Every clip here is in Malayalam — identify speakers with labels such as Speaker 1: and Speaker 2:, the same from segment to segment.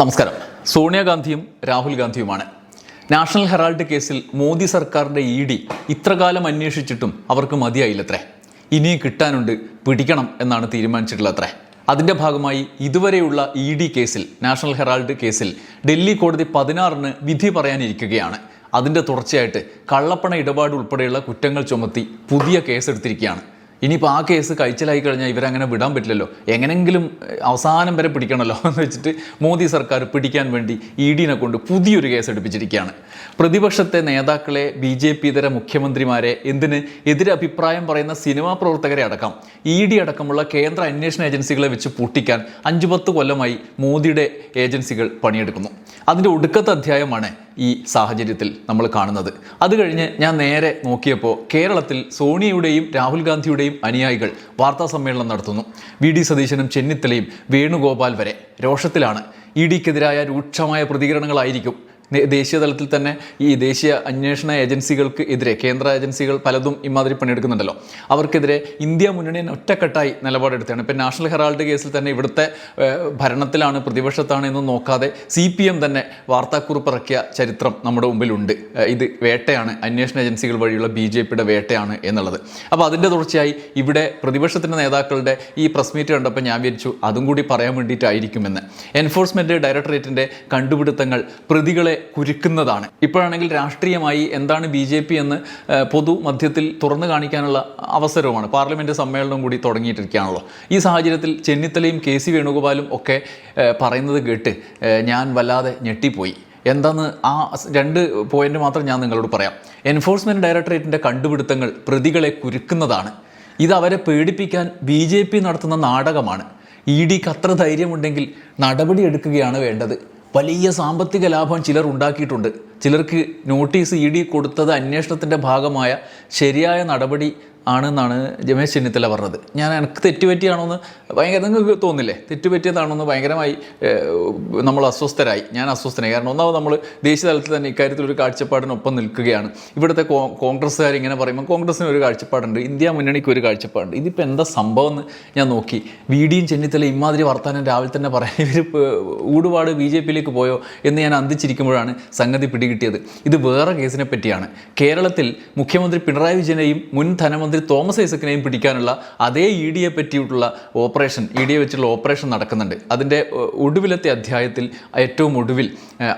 Speaker 1: നമസ്കാരം. സോണിയാഗാന്ധിയും രാഹുൽ ഗാന്ധിയുമാണ്. നാഷണൽ ഹെറാൾഡ് കേസിൽ മോദി സർക്കാരിന്റെ ഇ ഡി ഇത്രകാലം അന്വേഷിച്ചിട്ടും അവർക്ക് മതിയായില്ലത്രേ. ഇനിയും കിട്ടാനുണ്ട് പിടിക്കണം എന്നാണ് തീരുമാനിച്ചിട്ടുള്ളത്രേ. അതിന്റെ ഭാഗമായി ഇതുവരെയുള്ള ഇ ഡി കേസിൽ നാഷണൽ ഹെറാൾഡ് കേസിൽ ഡൽഹി കോടതി പതിനാറിന് വിധി പറയാനിരിക്കുകയാണ്. അതിന്റെ തുടർച്ചയായിട്ട് കള്ളപ്പണ ഇടപാട് ഉൾപ്പെടെയുള്ള കുറ്റങ്ങൾ ചുമത്തി പുതിയ കേസെടുത്തിരിക്കുകയാണ്. ഇനിയിപ്പോൾ ആ കേസ് കഴിച്ചലായി കഴിഞ്ഞാൽ ഇവരങ്ങനെ വിടാൻ പറ്റില്ലല്ലോ. എങ്ങനെങ്കിലും അവസാനം വരെ പിടിക്കണമല്ലോ എന്ന് വെച്ചിട്ട് മോദി സർക്കാർ പിടിക്കാൻ വേണ്ടി ഇ ഡിനെ കൊണ്ട് പുതിയൊരു കേസ് എടുപ്പിച്ചിരിക്കുകയാണ്. പ്രതിപക്ഷത്തെ നേതാക്കളെ ബി ജെ പി ഇതര മുഖ്യമന്ത്രിമാരെ എന്തിന് എതിരഭിപ്രായം പറയുന്ന സിനിമാ പ്രവർത്തകരെ അടക്കം ഇ ഡി അടക്കമുള്ള കേന്ദ്ര അന്വേഷണ ഏജൻസികളെ വെച്ച് പൂട്ടിക്കാൻ അഞ്ചു പത്ത് കൊല്ലമായി മോദിയുടെ ഏജൻസികൾ പണിയെടുക്കുന്നു. അതിന്റെ ഒടുക്കത്തെ അധ്യായമാണ് ഈ സാഹചര്യത്തിൽ നമ്മൾ കാണുന്നത്. അത് കഴിഞ്ഞ് ഞാൻ നേരെ നോക്കിയപ്പോൾ കേരളത്തിൽ സോണിയയുടെയും രാഹുൽ ഗാന്ധിയുടെയും അനുയായികൾ വാർത്താ സമ്മേളനം നടത്തുന്നു. വി ഡി സതീശനും ചെന്നിത്തലയും വേണുഗോപാൽ വരെ രോഷത്തിലാണ്. ഇ ഡിക്കെതിരായ രൂക്ഷമായ പ്രതികരണങ്ങളായിരിക്കും ദേശീയ തലത്തിൽ തന്നെ ഈ ദേശീയ അന്വേഷണ ഏജൻസികൾക്ക് എതിരെ കേന്ദ്ര ഏജൻസികൾ പലതും ഇമാതിരി പണിയെടുക്കുന്നുണ്ടല്ലോ. അവർക്കെതിരെ ഇന്ത്യ മുന്നണിയെ ഒറ്റക്കെട്ടായി നിലപാടെടുത്താണ് ഇപ്പം നാഷണൽ ഹെറാൾഡ് കേസിൽ തന്നെ ഇവിടുത്തെ ഭരണത്തിലാണ് പ്രതിപക്ഷത്താണ് എന്ന് നോക്കാതെ സി പി എം തന്നെ വാർത്താക്കുറിപ്പ് ഇറക്കിയ ചരിത്രം നമ്മുടെ മുമ്പിലുണ്ട്. ഇത് വേട്ടയാണ്. അന്വേഷണ ഏജൻസികൾ വഴിയുള്ള ബി ജെ പിയുടെ വേട്ടയാണ് എന്നുള്ളത്. അപ്പോൾ അതിന്റെ തുടർച്ചയായി ഇവിടെ പ്രതിപക്ഷത്തിന്റെ നേതാക്കളുടെ ഈ പ്രസ് മീറ്റ് കണ്ടപ്പോൾ ഞാൻ വിചാരിച്ചു അതും കൂടി പറയാൻ വേണ്ടിയിട്ടായിരിക്കുമെന്ന്. എൻഫോഴ്സ്മെന്റ് ഡയറക്ടറേറ്റിന്റെ കണ്ടുപിടുത്തങ്ങൾ പ്രതികളെ കുരുക്കുന്നതാണ്. ഇപ്പോഴാണെങ്കിൽ രാഷ്ട്രീയമായി എന്താണ് ബി ജെ പി എന്ന് പൊതു മധ്യത്തിൽ തുറന്നു കാണിക്കാനുള്ള അവസരവുമാണ്. പാർലമെന്റ് സമ്മേളനം കൂടി തുടങ്ങിയിട്ടിരിക്കുകയാണല്ലോ. ഈ സാഹചര്യത്തിൽ ചെന്നിത്തലയും കെ സി വേണുഗോപാലും ഒക്കെ പറയുന്നത് കേട്ട് ഞാൻ വല്ലാതെ ഞെട്ടിപ്പോയി. എന്താന്ന് ആ രണ്ട് പോയിന്റ് മാത്രം ഞാൻ നിങ്ങളോട് പറയാം. എൻഫോഴ്സ്മെന്റ് ഡയറക്ടറേറ്റിന്റെ കണ്ടുപിടുത്തങ്ങൾ പ്രതികളെ കുരുക്കുന്നതാണ്. ഇത് അവരെ പേടിപ്പിക്കാൻ ബി ജെ പി നടത്തുന്ന നാടകമാണ്. ഇ ഡിക്ക് അത്ര ധൈര്യമുണ്ടെങ്കിൽ നടപടി എടുക്കുകയാണ് വേണ്ടത്. വലിയ സാമ്പത്തിക ലാഭം ചിലർ ഉണ്ടാക്കിയിട്ടുണ്ട്. ചിലർക്ക് നോട്ടീസ് ഇ ഡി കൊടുത്തത് അന്വേഷണത്തിന്റെ ഭാഗമായ ശരിയായ നടപടി ആണെന്നാണ് രമേശ് ചെന്നിത്തല പറഞ്ഞത്. ഞാൻ എനിക്ക് തെറ്റുപറ്റിയാണോ എന്ന് ഭയങ്കര നിങ്ങൾക്ക് തോന്നില്ലേ? തെറ്റുപറ്റിയതാണോ എന്ന് ഭയങ്കരമായി നമ്മൾ അസ്വസ്ഥരായി. ഞാൻ അസ്വസ്ഥനായി. കാരണം ഒന്നാമത് നമ്മൾ ദേശീയ തലത്തിൽ തന്നെ ഇക്കാര്യത്തിൽ ഒരു കാഴ്ചപ്പാടിനൊപ്പം നിൽക്കുകയാണ്. ഇവിടുത്തെ കോൺഗ്രസ്സുകാർ ഇങ്ങനെ പറയുമ്പോൾ കോൺഗ്രസ്സിന് ഒരു കാഴ്ചപ്പാടുണ്ട്. ഇന്ത്യ മുന്നണിക്ക് ഒരു കാഴ്ചപ്പാടുണ്ട്. ഇതിപ്പോൾ എന്താ സംഭവം എന്ന് ഞാൻ നോക്കി. വി ഡിയും ചെന്നിത്തല ഇമാതിരി വർത്താനം രാവിലെ തന്നെ പറയാൻ ഇവർ ഊടുപാട് ബി ജെ പിയിലേക്ക് പോയോ എന്ന് ഞാൻ അന്തിച്ചിരിക്കുമ്പോഴാണ് സംഗതി പിടികിട്ടിയത്. ഇത് വേറെ കേസിനെ പറ്റിയാണ്. കേരളത്തിൽ മുഖ്യമന്ത്രി പിണറായി വിജയനെയും മുൻ ധനമന്ത്രി തോമസ് ഐസക്കിനെയും പിടിക്കാനുള്ള അതേ ഇ ഡിയെ പറ്റിയിട്ടുള്ള ഓപ്പറേഷൻ ഇ ഡിയെ വെച്ചുള്ള ഓപ്പറേഷൻ നടക്കുന്നുണ്ട്. അതിന്റെ ഒടുവിലത്തെ അധ്യായത്തിൽ ഏറ്റവും ഒടുവിൽ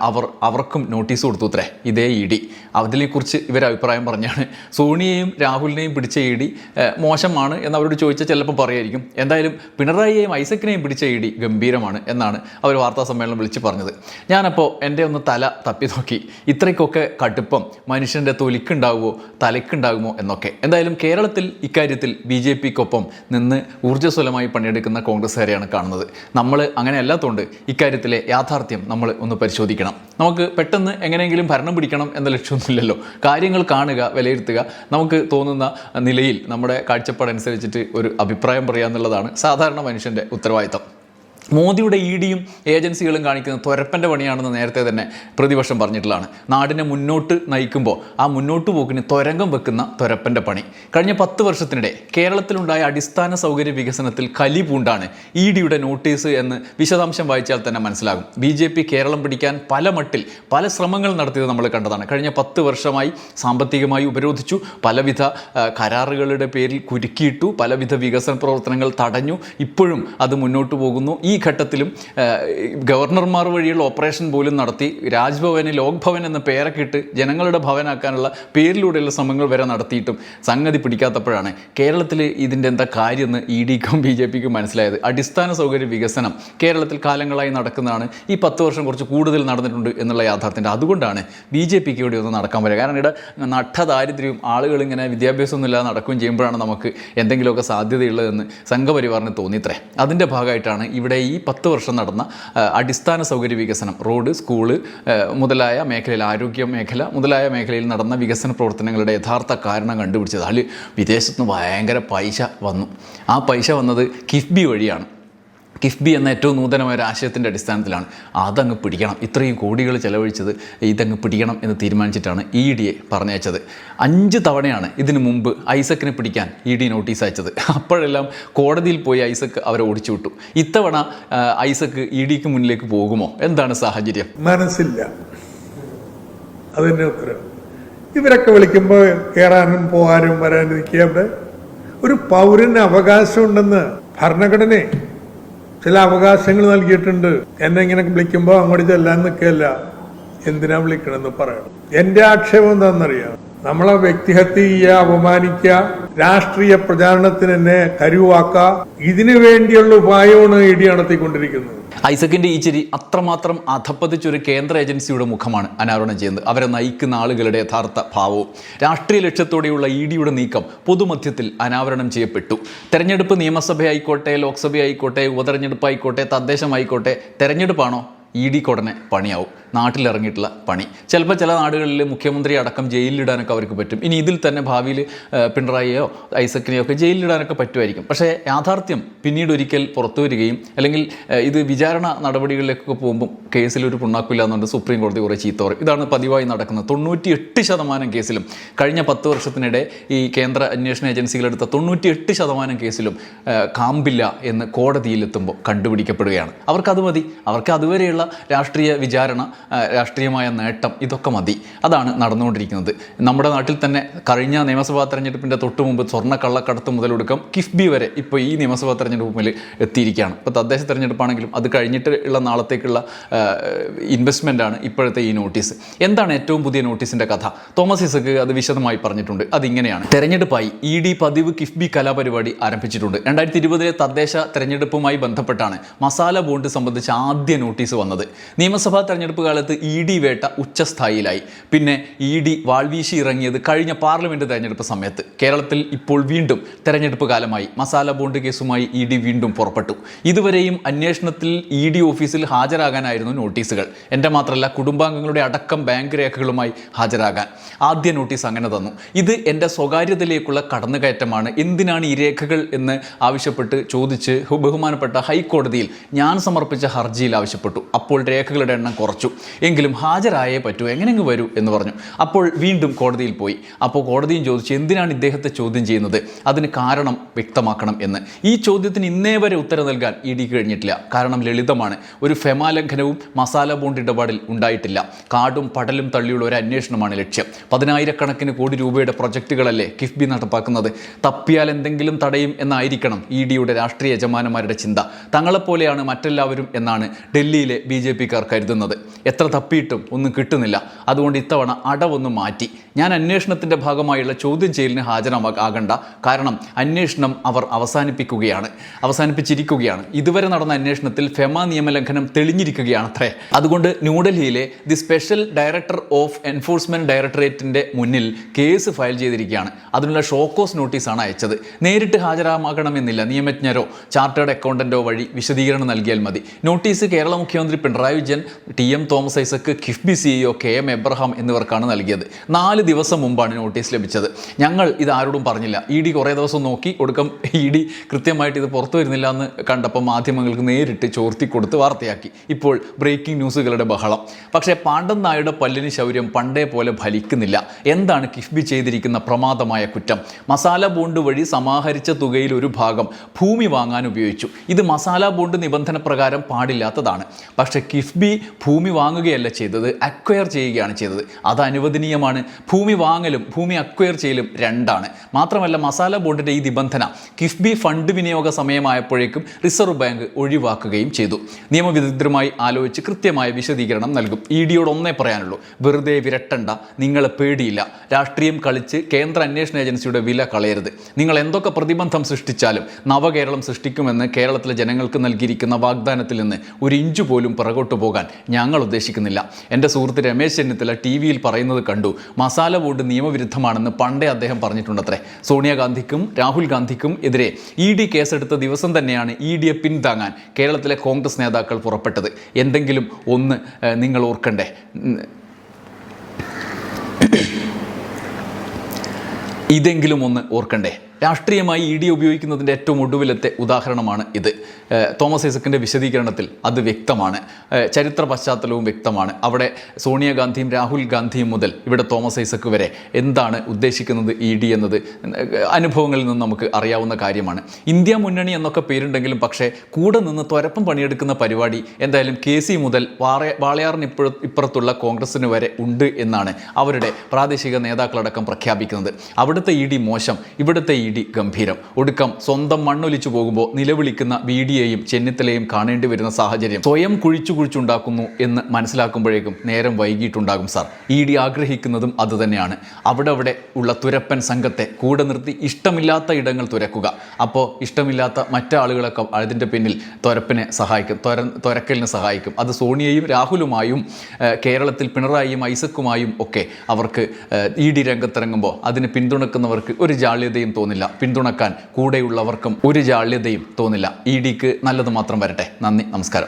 Speaker 1: അവർ അവർക്കും നോട്ടീസ് കൊടുത്തു അത്രേ ഇതേ ഇ ഡി. അതിനെക്കുറിച്ച് ഇവർ അഭിപ്രായം പറഞ്ഞാണ് സോണിയെയും രാഹുലിനെയും പിടിച്ച ഇ ഡി മോശമാണ് എന്ന് അവരോട് ചോദിച്ചാൽ ചിലപ്പോൾ പറയായിരിക്കും. എന്തായാലും പിണറായിയെയും ഐസക്കിനെയും പിടിച്ച ഇ ഡി ഗംഭീരമാണ് എന്നാണ് അവർ വാർത്താ സമ്മേളനം വിളിച്ച് പറഞ്ഞത്. ഞാനപ്പോൾ എന്റെ ഒന്ന് തല തപ്പി നോക്കി. ഇത്രയ്ക്കൊക്കെ കടുപ്പം മനുഷ്യന്റെ തൊലിക്കുണ്ടാകുമോ തലയ്ക്കുണ്ടാകുമോ എന്നൊക്കെ. എന്തായാലും കേരളത്തിൽ ഇക്കാര്യത്തിൽ ബി ജെ പിക്കൊപ്പം നിന്ന് ഊർജസ്വലമായി പണിയെടുക്കുന്ന കോൺഗ്രസ്സുകാരെയാണ് കാണുന്നത്. നമ്മൾ അങ്ങനെ അല്ലാത്തതുകൊണ്ട് ഇക്കാര്യത്തിലെ യാഥാർത്ഥ്യം നമ്മൾ ഒന്ന് പരിശോധിക്കണം. നമുക്ക് പെട്ടെന്ന് എങ്ങനെയെങ്കിലും ഭരണം പിടിക്കണം എന്ന ലക്ഷ്യമൊന്നുമില്ലല്ലോ. കാര്യങ്ങൾ കാണുക വിലയിരുത്തുക നമുക്ക് തോന്നുന്ന നിലയിൽ നമ്മുടെ കാഴ്ചപ്പാടനുസരിച്ചിട്ട് ഒരു അഭിപ്രായം പറയുക എന്നുള്ളതാണ് സാധാരണ മനുഷ്യന്റെ ഉത്തരവാദിത്തം. മോദിയുടെ ഇ ഡിയും ഏജൻസികളും കാണിക്കുന്ന തുരപ്പന്റെ പണിയാണെന്ന് നേരത്തെ തന്നെ പ്രതിപക്ഷം പറഞ്ഞിട്ടുള്ളതാണ്. നാടിനെ മുന്നോട്ട് നയിക്കുമ്പോൾ ആ മുന്നോട്ട് പോക്കിന് തുരങ്കം വെക്കുന്ന തുരപ്പന്റെ പണി. കഴിഞ്ഞ പത്ത് വർഷത്തിനിടെ കേരളത്തിലുണ്ടായ അടിസ്ഥാന സൗകര്യ വികസനത്തിൽ കലി പൂണ്ടാണ് ഇ ഡിയുടെ നോട്ടീസ് എന്ന് വിശദാംശം വായിച്ചാൽ തന്നെ മനസ്സിലാകും. ബി ജെ പി കേരളം പിടിക്കാൻ പല മട്ടിൽ പല ശ്രമങ്ങൾ നടത്തിയത് നമ്മൾ കണ്ടതാണ്. കഴിഞ്ഞ പത്ത് വർഷമായി സാമ്പത്തികമായി ഉപരോധിച്ചു പലവിധ കരാറുകളുടെ പേരിൽ കുരുക്കിയിട്ടു പലവിധ വികസന പ്രവർത്തനങ്ങൾ തടഞ്ഞു ഇപ്പോഴും അത് മുന്നോട്ട് പോകുന്നു. ഈ ഘട്ടത്തിലും ഗവർണർമാർ വഴിയുള്ള ഓപ്പറേഷൻ പോലും നടത്തി രാജ്ഭവന് ലോക്ഭവൻ എന്ന പേരൊക്കെ ഇട്ട് ജനങ്ങളുടെ ഭവനാക്കാനുള്ള പേരിലൂടെയുള്ള ശ്രമങ്ങൾ വരെ നടത്തിയിട്ടും സംഗതി പിടിക്കാത്തപ്പോഴാണ് കേരളത്തിൽ ഇതിന്റെ എന്താ കാര്യമെന്ന് ഇ ഡിക്കും ബി ജെ പിക്കും മനസ്സിലായത്. അടിസ്ഥാന സൗകര്യ വികസനം കേരളത്തിൽ കാലങ്ങളായി നടക്കുന്നതാണ്. ഈ പത്ത് വർഷം കുറച്ച് കൂടുതൽ നടന്നിട്ടുണ്ട് എന്നുള്ള യാഥാർത്ഥ്യന്റെ അതുകൊണ്ടാണ് ബി ജെ പിക്ക് ഇവിടെ ഒന്ന് നടക്കാൻ വരിക കാരണം ഇവിടെ നട്ടദാരിദ്ര്യവും ആളുകളിങ്ങനെ ഇങ്ങനെ വിദ്യാഭ്യാസമൊന്നും ഇല്ലാതെ നടക്കുകയും ചെയ്യുമ്പോഴാണ് നമുക്ക് എന്തെങ്കിലുമൊക്കെ സാധ്യതയുള്ളതെന്ന് സംഘപരിവാറിന് തോന്നിത്രേ അതിന്റെ ഭാഗമായിട്ടാണ് ഇവിടെ പത്ത് വർഷം നടന്ന അടിസ്ഥാന സൗകര്യ വികസനം റോഡ് സ്കൂൾ മുതലായ മേഖലയിൽ ആരോഗ്യ മേഖല മുതലായ മേഖലയിൽ നടന്ന വികസന പ്രവർത്തനങ്ങളുടെ യഥാർത്ഥ കാരണം കണ്ടുപിടിച്ചത്. അതിൽ വിദേശത്തുനിന്ന് ഭയങ്കര പൈസ വന്നു. ആ പൈസ വന്നത് കിഫ്ബി വഴിയാണ്. കിഫ്ബി എന്ന ഏറ്റവും നൂതനമായ ഒരു ആശയത്തിന്റെ അടിസ്ഥാനത്തിലാണ് അതങ്ങ് പിടിക്കണം. ഇത്രയും കോടികൾ ചെലവഴിച്ചത് ഇതങ്ങ് പിടിക്കണം എന്ന് തീരുമാനിച്ചിട്ടാണ് ഇ ഡിയെ പറഞ്ഞയച്ചത്. അഞ്ച് തവണയാണ് ഇതിനു മുമ്പ് ഐസക്കിനെ പിടിക്കാൻ ഇ ഡി നോട്ടീസ് അയച്ചത്. അപ്പോഴെല്ലാം കോടതിയിൽ പോയി ഐസക്ക് അവരെ ഓടിച്ചു വിട്ടു. ഇത്തവണ ഐസക്ക് ഇ ഡിക്ക് മുന്നിലേക്ക് പോകുമോ? എന്താണ് സാഹചര്യം?
Speaker 2: മനസ്സില്ല. അതിന്റെ ഉത്തരം. ഇവരൊക്കെ വിളിക്കുമ്പോൾ കയറാനും പോകാനും വരാനും നിൽക്കുക അവിടെ ഒരു പൗരന് അവകാശമുണ്ടെന്ന് ഭരണഘടനയെ ചില അവകാശങ്ങൾ നൽകിയിട്ടുണ്ട്. എന്നെ ഇങ്ങനെ വിളിക്കുമ്പോ അങ്ങോട്ട് ചെല്ലാൻ നിൽക്കല്ല എന്തിനാ വിളിക്കണമെന്ന് പറയണം. എന്റെ ആക്ഷേപം എന്താണെന്നറിയാം? നമ്മളെ വ്യക്തിഹത്യ ചെയ്യുക അപമാനിക്കുക രാഷ്ട്രീയ പ്രചാരണത്തിന് എന്നെ കരുവാക്കുക ഇതിനു വേണ്ടിയുള്ള ഉപായമാണ് ഇടി നടത്തിക്കൊണ്ടിരിക്കുന്നത്.
Speaker 1: ഐസക്കിന്റെ ഈ ചിരി അത്രമാത്രം അധപ്പതിച്ചൊരു കേന്ദ്ര ഏജൻസിയുടെ മുഖമാണ് അനാവരണം ചെയ്യുന്നത് അവരെ നയിക്കുന്ന ആളുകളുടെ യഥാർത്ഥ ഭാവവും രാഷ്ട്രീയ ലക്ഷ്യത്തോടെയുള്ള ഇ ഡിയുടെ നീക്കം പൊതുമധ്യത്തിൽ അനാവരണം ചെയ്യപ്പെട്ടു. തെരഞ്ഞെടുപ്പ് നിയമസഭയായിക്കോട്ടെ ലോക്സഭയായിക്കോട്ടെ ഉപതെരഞ്ഞെടുപ്പായിക്കോട്ടെ തദ്ദേശമായിക്കോട്ടെ തെരഞ്ഞെടുപ്പാണോ ഇ ഡി കൊടനെ പണിയാവും. നാട്ടിലിറങ്ങിയിട്ടുള്ള പണി. ചിലപ്പോൾ ചില നാടുകളിൽ മുഖ്യമന്ത്രി അടക്കം ജയിലിലിടാനൊക്കെ അവർക്ക് പറ്റും. ഇനി ഇതിൽ തന്നെ ഭാവിയിൽ പിണറായിയോ ഐസക്കിനെയോ ഒക്കെ ജയിലിലിടാനൊക്കെ പറ്റുമായിരിക്കും. പക്ഷേ യാഥാർത്ഥ്യം പിന്നീട് ഒരിക്കൽ പുറത്തു വരികയും അല്ലെങ്കിൽ ഇത് വിചാരണ നടപടികളിലേക്കൊക്കെ പോകുമ്പോൾ കേസിൽ ഒരു പുണ്ണാക്കില്ല എന്നുണ്ട് സുപ്രീം കോടതി കുറേ ചീത്ത പറയും. ഇതാണ് പതിവായി നടക്കുന്നത്. തൊണ്ണൂറ്റി എട്ട് ശതമാനം കേസിലും കഴിഞ്ഞ പത്ത് വർഷത്തിനിടെ ഈ കേന്ദ്ര അന്വേഷണ ഏജൻസികളെടുത്ത തൊണ്ണൂറ്റി എട്ട് ശതമാനം കേസിലും കാമ്പില്ല എന്ന് കോടതിയിലെത്തുമ്പോൾ കണ്ടുപിടിക്കപ്പെടുകയാണ്. അവർക്കത് മതി. അവർക്ക് അതുവരെയുള്ള രാഷ്ട്രീയ വിചാരണ രാഷ്ട്രീയമായ നേട്ടം ഇതൊക്കെ മതി. അതാണ് നടന്നുകൊണ്ടിരിക്കുന്നത്. നമ്മുടെ നാട്ടിൽ തന്നെ കഴിഞ്ഞ നിയമസഭാ തെരഞ്ഞെടുപ്പിന്റെ തൊട്ട് മുമ്പ് സ്വർണ കള്ളക്കടത്ത് മുതലൊടുക്കം കിഫ്ബി വരെ ഇപ്പോൾ ഈ നിയമസഭാ തെരഞ്ഞെടുപ്പിൽ എത്തിയിരിക്കുകയാണ്. ഇപ്പോൾ തദ്ദേശ തെരഞ്ഞെടുപ്പാണെങ്കിലും അത് കഴിഞ്ഞിട്ട് ഉള്ള നാളത്തേക്കുള്ള ഇൻവെസ്റ്റ്മെന്റ് ആണ് ഇപ്പോഴത്തെ ഈ നോട്ടീസ് എന്താണ് ഏറ്റവും പുതിയ നോട്ടീസിന്റെ കഥ? തോമസ് ഇസക്ക് അത് വിശദമായി പറഞ്ഞിട്ടുണ്ട്. അതിങ്ങനെയാണ്. തെരഞ്ഞെടുപ്പായി ഇ ഡി പതിവ് കിഫ്ബി കലാപരിപാടി ആരംഭിച്ചിട്ടുണ്ട്. രണ്ടായിരത്തി ഇരുപതിലെ തദ്ദേശ തെരഞ്ഞെടുപ്പുമായി ബന്ധപ്പെട്ടാണ് മസാല ബോണ്ട് സംബന്ധിച്ച് ആദ്യ നോട്ടീസ് വന്നത്. നിയമസഭാ തെരഞ്ഞെടുപ്പ് കാലത്ത് ഇ ഡി വേട്ട ഉച്ചസ്ഥായിലായി. പിന്നെ ഇ ഡി വാൾവീശി ഇറങ്ങിയത് കഴിഞ്ഞ പാർലമെന്റ് തെരഞ്ഞെടുപ്പ് സമയത്ത്. കേരളത്തിൽ ഇപ്പോൾ വീണ്ടും തെരഞ്ഞെടുപ്പ് കാലമായി. മസാല ബോണ്ട് കേസുമായി ഇ ഡി വീണ്ടും പുറപ്പെട്ടു. ഇതുവരെയും അന്വേഷണത്തിൽ ഇ ഡി ഓഫീസിൽ ഹാജരാകാനായിരുന്നു നോട്ടീസുകൾ. എന്റെ മാത്രമല്ല കുടുംബാംഗങ്ങളുടെ അടക്കം ബാങ്ക് രേഖകളുമായി ഹാജരാകാൻ. ആദ്യ നോട്ടീസ് അങ്ങനെ തന്നു. ഇത് എന്റെ സ്വകാര്യതയിലേക്കുള്ള കടന്നുകയറ്റമാണ്. എന്തിനാണ് ഈ രേഖകൾ എന്ന് ആവശ്യപ്പെട്ട് ചോദിച്ച് ബഹുമാനപ്പെട്ട ഹൈക്കോടതിയിൽ ഞാൻ സമർപ്പിച്ച ഹർജിയിൽ ആവശ്യപ്പെട്ടു. അപ്പോൾ രേഖകളുടെ എണ്ണം കുറച്ചു. എങ്കിലും ഹാജരായേ പറ്റൂ എങ്ങനെങ്ങ് വരൂ എന്ന് പറഞ്ഞു. അപ്പോൾ വീണ്ടും കോടതിയിൽ പോയി. അപ്പോൾ കോടതിയും ചോദിച്ചു എന്തിനാണ് ഇദ്ദേഹത്തെ ചോദ്യം ചെയ്യുന്നത്? അതിന് കാരണം വ്യക്തമാക്കണം എന്ന്. ഈ ചോദ്യത്തിന് ഇന്നേ വരെ ഉത്തരം നൽകാൻ ഇ ഡി കഴിഞ്ഞിട്ടില്ല. കാരണം ലളിതമാണ്. ഒരു ഫെമാലംഘനവും മസാല ബോണ്ട് ഇടപാടിൽ ഉണ്ടായിട്ടില്ല. കാടും പടലും തള്ളിയുള്ള ഒരു അന്വേഷണമാണ് ലക്ഷ്യം. പതിനായിരക്കണക്കിന് കോടി രൂപയുടെ പ്രൊജക്റ്റുകളല്ലേ കിഫ്ബി നടപ്പാക്കുന്നത്? തപ്പിയാൽ എന്തെങ്കിലും തടയും എന്നായിരിക്കണം ഇ ഡിയുടെ രാഷ്ട്രീയ യജമാനന്മാരുടെ ചിന്ത. തങ്ങളെപ്പോലെയാണ് മറ്റെല്ലാവരും എന്നാണ് ഡൽഹിയിലെ ബി ജെ പിക്കാർ കരുതുന്നത്. എത്ര തപ്പിയിട്ടും ഒന്നും കിട്ടുന്നില്ല. അതുകൊണ്ട് ഇത്തവണ അടവൊന്ന് മാറ്റി. ഞാൻ അന്വേഷണത്തിന്റെ ഭാഗമായുള്ള ചോദ്യം ചെയ്യലിന് ഹാജരാകണ്ട കാരണം അന്വേഷണം അവർ അവസാനിപ്പിക്കുകയാണ്. അവസാനിപ്പിച്ചിരിക്കുകയാണ്. ഇതുവരെ നടന്ന അന്വേഷണത്തിൽ ഫെമ നിയമലംഘനം തെളിഞ്ഞിരിക്കുകയാണ് അത്രേ അതുകൊണ്ട് ന്യൂഡൽഹിയിലെ the special director of enforcement ഡയറക്ടറേറ്റിന്റെ മുന്നിൽ കേസ് ഫയൽ ചെയ്തിരിക്കുകയാണ്. അതിനുള്ള ഷോക്കോസ് നോട്ടീസാണ് അയച്ചത്. നേരിട്ട് ഹാജരാകണമെന്നില്ല നിയമജ്ഞരോ ചാർട്ടേഡ് അക്കൗണ്ടന്റോ വഴി വിശദീകരണം നൽകിയാൽ മതി. നോട്ടീസ് കേരള മുഖ്യമന്ത്രി Pinarayi Vijayan T M Thomas Isaac KIIFB CEO K M Abraham എന്നിവർക്കാണ് നൽകിയത്. നാല് ദിവസം മുമ്പാണ് നോട്ടീസ് ലഭിച്ചത്. ഞങ്ങൾ ഇത് ആരോടും പറഞ്ഞില്ല. ഇ ഡി കുറേ ദിവസം നോക്കി. കൊടുക്കം ഇ ഡി കൃത്യമായിട്ട് ഇത് പുറത്തു വരുന്നില്ല എന്ന് കണ്ടപ്പോൾ മാധ്യമങ്ങൾക്ക് നേരിട്ട് ചോർത്തി കൊടുത്ത് വാർത്തയാക്കി. ഇപ്പോൾ ബ്രേക്കിംഗ് ന്യൂസുകളുടെ ബഹളം. പക്ഷേ പാണ്ഡൻ നായുടെ പല്ലിന് ശൗര്യം പണ്ടേ പോലെ ഫലിക്കുന്നില്ല. എന്താണ് കിഫ്ബി ചെയ്തിരിക്കുന്ന പ്രമാദമായ കുറ്റം? മസാല ബോണ്ട് വഴി സമാഹരിച്ച തുകയിൽ ഒരു ഭാഗം ഭൂമി വാങ്ങാൻ ഉപയോഗിച്ചു. ഇത് മസാല ബോണ്ട് നിബന്ധന പ്രകാരം പാടില്ലാത്തതാണ്. പക്ഷേ കിഫ്ബി ഭൂമി വാങ്ങുകയല്ല ചെയ്തത് അക്വയർ ചെയ്യുകയാണ് ചെയ്തത്. അത് അനുവദനീയമാണ്. ഭൂമി വാങ്ങലും ഭൂമി അക്വയർ ചെയ്യലും രണ്ടാണ്. മാത്രമല്ല മസാല ബോണ്ടിന്റെ ഈ നിബന്ധന കിഫ്ബി ഫണ്ട് വിനിയോഗ സമയമായപ്പോഴേക്കും റിസർവ് ബാങ്ക് ഒഴിവാക്കുകയും ചെയ്തു. നിയമവിദഗ്ധരുമായി ആലോചിച്ച് കൃത്യമായ വിശദീകരണം നൽകും. ഇ ഡിയോട് ഒന്നേ പറയാനുള്ളൂ. വെറുതെ വിരട്ടണ്ട. നിങ്ങളെ പേടിയില്ല. രാഷ്ട്രീയം കളിച്ച് കേന്ദ്ര അന്വേഷണ ഏജൻസിയുടെ വില കളയരുത്. നിങ്ങൾ എന്തൊക്കെ പ്രതിബന്ധം സൃഷ്ടിച്ചാലും നവകേരളം സൃഷ്ടിക്കുമെന്ന് കേരളത്തിലെ ജനങ്ങൾക്ക് നൽകിയിരിക്കുന്ന വാഗ്ദാനത്തിൽ നിന്ന് ഒരു ഇഞ്ചു പോലും പിറകോട്ട് പോകാൻ ഞങ്ങൾ ഉദ്ദേശിക്കുന്നില്ല. എന്റെ സുഹൃത്ത് രമേശ് ചെന്നിത്തല ടി വിയിൽ പറയുന്നത് കണ്ടു. മസാല വോട്ട് നിയമവിരുദ്ധമാണെന്ന് പണ്ടേ അദ്ദേഹം പറഞ്ഞിട്ടുണ്ടത്രേ. സോണിയാഗാന്ധിക്കും രാഹുൽ ഗാന്ധിക്കും എതിരെ ഇ ഡി കേസെടുത്ത ദിവസം തന്നെയാണ് ഇ ഡിയെ പിന്താങ്ങാൻ കേരളത്തിലെ കോൺഗ്രസ് നേതാക്കൾ പുറപ്പെട്ടത്. എന്തെങ്കിലും ഒന്ന് നിങ്ങൾ ഓർക്കണ്ടേ? ഇതെങ്കിലും ഒന്ന് ഓർക്കണ്ടേ? രാഷ്ട്രീയമായി ഇ ഡി ഉപയോഗിക്കുന്നതിന്റെ ഏറ്റവും ഒടുവിലത്തെ ഉദാഹരണമാണ് ഇത്. തോമസ് ഐസക്കിന്റെ വിശദീകരണത്തിൽ അത് വ്യക്തമാണ്. ചരിത്ര പശ്ചാത്തലവും വ്യക്തമാണ്. അവിടെ സോണിയാഗാന്ധിയും രാഹുൽ ഗാന്ധിയും മുതൽ ഇവിടെ തോമസ് ഐസക്ക് വരെ എന്താണ് ഉദ്ദേശിക്കുന്നത് ഇ ഡി എന്നത്? അനുഭവങ്ങളിൽ നിന്ന് നമുക്ക് അറിയാവുന്ന കാര്യമാണ്. ഇന്ത്യ മുന്നണി എന്നൊക്കെ പേരുണ്ടെങ്കിലും പക്ഷേ കൂടെ നിന്ന് തുരപ്പം പണിയെടുക്കുന്ന പരിപാടി എന്തായാലും കെ സി മുതൽ വാളയ വാളയാറിന് ഇപ്പോൾ ഇപ്പുറത്തുള്ള കോൺഗ്രസിന് വരെ ഉണ്ട് എന്നാണ് അവരുടെ പ്രാദേശിക നേതാക്കളടക്കം പ്രഖ്യാപിക്കുന്നത്. അവിടുത്തെ ഇ ഡി മോശം ഇവിടുത്തെ ഇ ഡി ഗംഭീരം. ഒടുക്കം സ്വന്തം മണ്ണൊലിച്ചു പോകുമ്പോൾ നിലവിളിക്കുന്ന ബി ഡിയെയും ചെന്നിത്തലയും കാണേണ്ടി വരുന്ന സാഹചര്യം സ്വയം കുഴിച്ചു കുഴിച്ചുണ്ടാക്കുന്നു എന്ന് മനസ്സിലാക്കുമ്പോഴേക്കും നേരം വൈകിട്ടുണ്ടാകും സാർ. ഇ ഡി ആഗ്രഹിക്കുന്നതും അതുതന്നെയാണ് അവിടെ അവിടെ ഉള്ള തുരപ്പൻ സംഘത്തെ കൂടെ നിർത്തി ഇഷ്ടമില്ലാത്ത ഇടങ്ങൾ തുരക്കുക. അപ്പോൾ ഇഷ്ടമില്ലാത്ത മറ്റാളുകളൊക്കെ അതിന്റെ പിന്നിൽ തുരപ്പിനെ സഹായിക്കും. തുര തുരക്കലിനെ സഹായിക്കും. അത് സോണിയയും രാഹുലുമായും കേരളത്തിൽ പിണറായിയും ഐസക്കുമായും ഒക്കെ അവർക്ക് ഇ ഡി രംഗത്തിറങ്ങുമ്പോൾ അതിന് പിന്തുണക്കുന്നവർക്ക് ഒരു ജാള്യതയും തോന്നില്ല. പിന്തുണക്കാൻ കൂടെയുള്ളവർക്കും ഒരു ജാള്യതയും തോന്നില്ല. ഇ ഡിക്ക് നല്ലത് മാത്രം വരട്ടെ. നന്ദി. നമസ്കാരം.